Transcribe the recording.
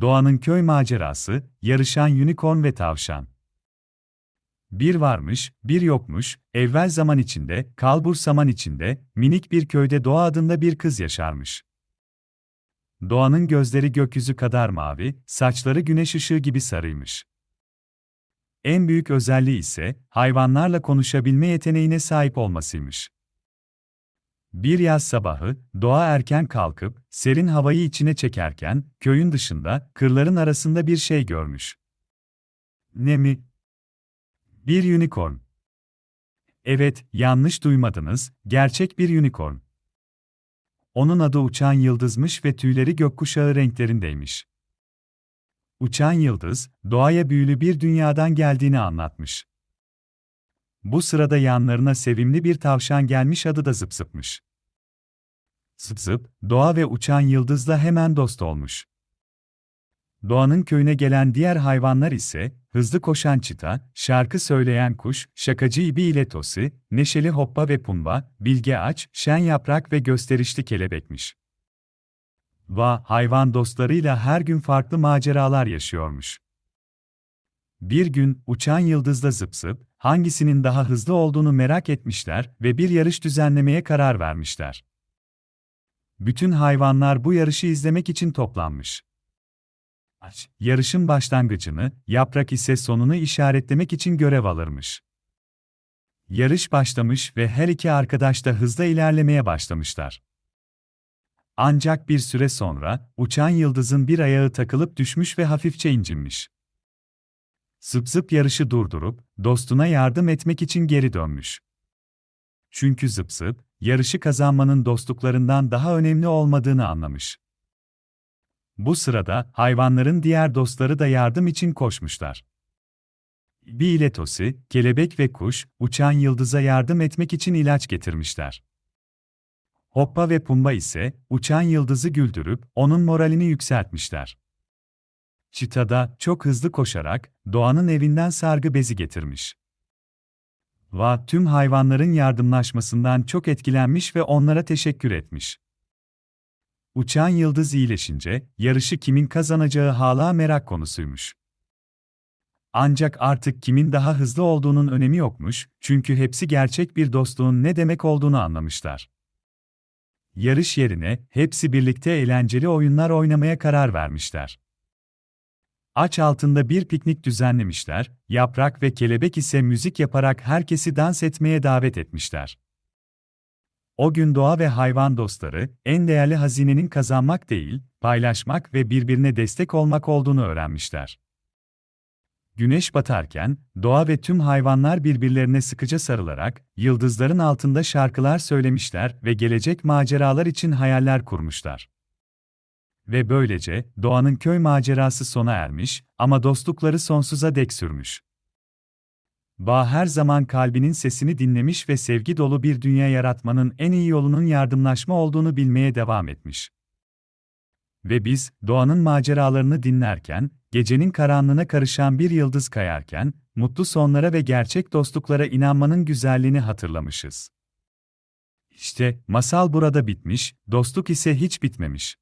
Doğanın köy macerası, yarışan unicorn ve tavşan. Bir varmış, bir yokmuş, evvel zaman içinde, kalbur zaman içinde, minik bir köyde Doğa adında bir kız yaşarmış. Doğanın gözleri gökyüzü kadar mavi, saçları güneş ışığı gibi sarıymış. En büyük özelliği ise hayvanlarla konuşabilme yeteneğine sahip olmasıymış. Bir yaz sabahı, doğa erken kalkıp, serin havayı içine çekerken, köyün dışında, kırların arasında bir şey görmüş. Ne mi? Bir unicorn. Evet, yanlış duymadınız, gerçek bir unicorn. Onun adı uçan yıldızmış ve tüyleri gökkuşağı renklerindeymiş. Uçan yıldız, doğaya büyülü bir dünyadan geldiğini anlatmış. Bu sırada yanlarına sevimli bir tavşan gelmiş adı da Zıp Zıp'mış. Zıp Zıp, doğa ve uçan yıldızla hemen dost olmuş. Doğanın köyüne gelen diğer hayvanlar ise, hızlı koşan çita, şarkı söyleyen kuş, şakacı ibi ile tosi, neşeli hoppa ve pumba, bilge aç, şen yaprak ve gösterişli kelebekmiş. Va, hayvan dostlarıyla her gün farklı maceralar yaşıyormuş. Bir gün, uçan yıldızla zıp zıp, hangisinin daha hızlı olduğunu merak etmişler ve bir yarış düzenlemeye karar vermişler. Bütün hayvanlar bu yarışı izlemek için toplanmış. Yarışın başlangıcını, yaprak ise sonunu işaretlemek için görev alırmış. Yarış başlamış ve her iki arkadaş da hızla ilerlemeye başlamışlar. Ancak bir süre sonra, uçan yıldızın bir ayağı takılıp düşmüş ve hafifçe incinmiş. Zıp zıp yarışı durdurup, dostuna yardım etmek için geri dönmüş. Çünkü zıp zıp, yarışı kazanmanın dostluklarından daha önemli olmadığını anlamış. Bu sırada, hayvanların diğer dostları da yardım için koşmuşlar. Bir iletosi, kelebek ve kuş, uçan yıldıza yardım etmek için ilaç getirmişler. Hoppa ve Pumba ise, uçan yıldızı güldürüp, onun moralini yükseltmişler. Çita da, çok hızlı koşarak, doğanın evinden sargı bezi getirmiş. Va, tüm hayvanların yardımlaşmasından çok etkilenmiş ve onlara teşekkür etmiş. Uçan yıldız iyileşince, yarışı kimin kazanacağı hala merak konusuymuş. Ancak artık kimin daha hızlı olduğunun önemi yokmuş, çünkü hepsi gerçek bir dostluğun ne demek olduğunu anlamışlar. Yarış yerine, hepsi birlikte eğlenceli oyunlar oynamaya karar vermişler. Aç altında bir piknik düzenlemişler, yaprak ve kelebek ise müzik yaparak herkesi dans etmeye davet etmişler. O gün doğa ve hayvan dostları, en değerli hazinenin kazanmak değil, paylaşmak ve birbirine destek olmak olduğunu öğrenmişler. Güneş batarken, doğa ve tüm hayvanlar birbirlerine sıkıca sarılarak, yıldızların altında şarkılar söylemişler ve gelecek maceralar için hayaller kurmuşlar. Ve böylece, doğanın köy macerası sona ermiş ama dostlukları sonsuza dek sürmüş. Bağ her zaman kalbinin sesini dinlemiş ve sevgi dolu bir dünya yaratmanın en iyi yolunun yardımlaşma olduğunu bilmeye devam etmiş. Ve biz, doğanın maceralarını dinlerken, gecenin karanlığına karışan bir yıldız kayarken, mutlu sonlara ve gerçek dostluklara inanmanın güzelliğini hatırlamışız. İşte, masal burada bitmiş, dostluk ise hiç bitmemiş.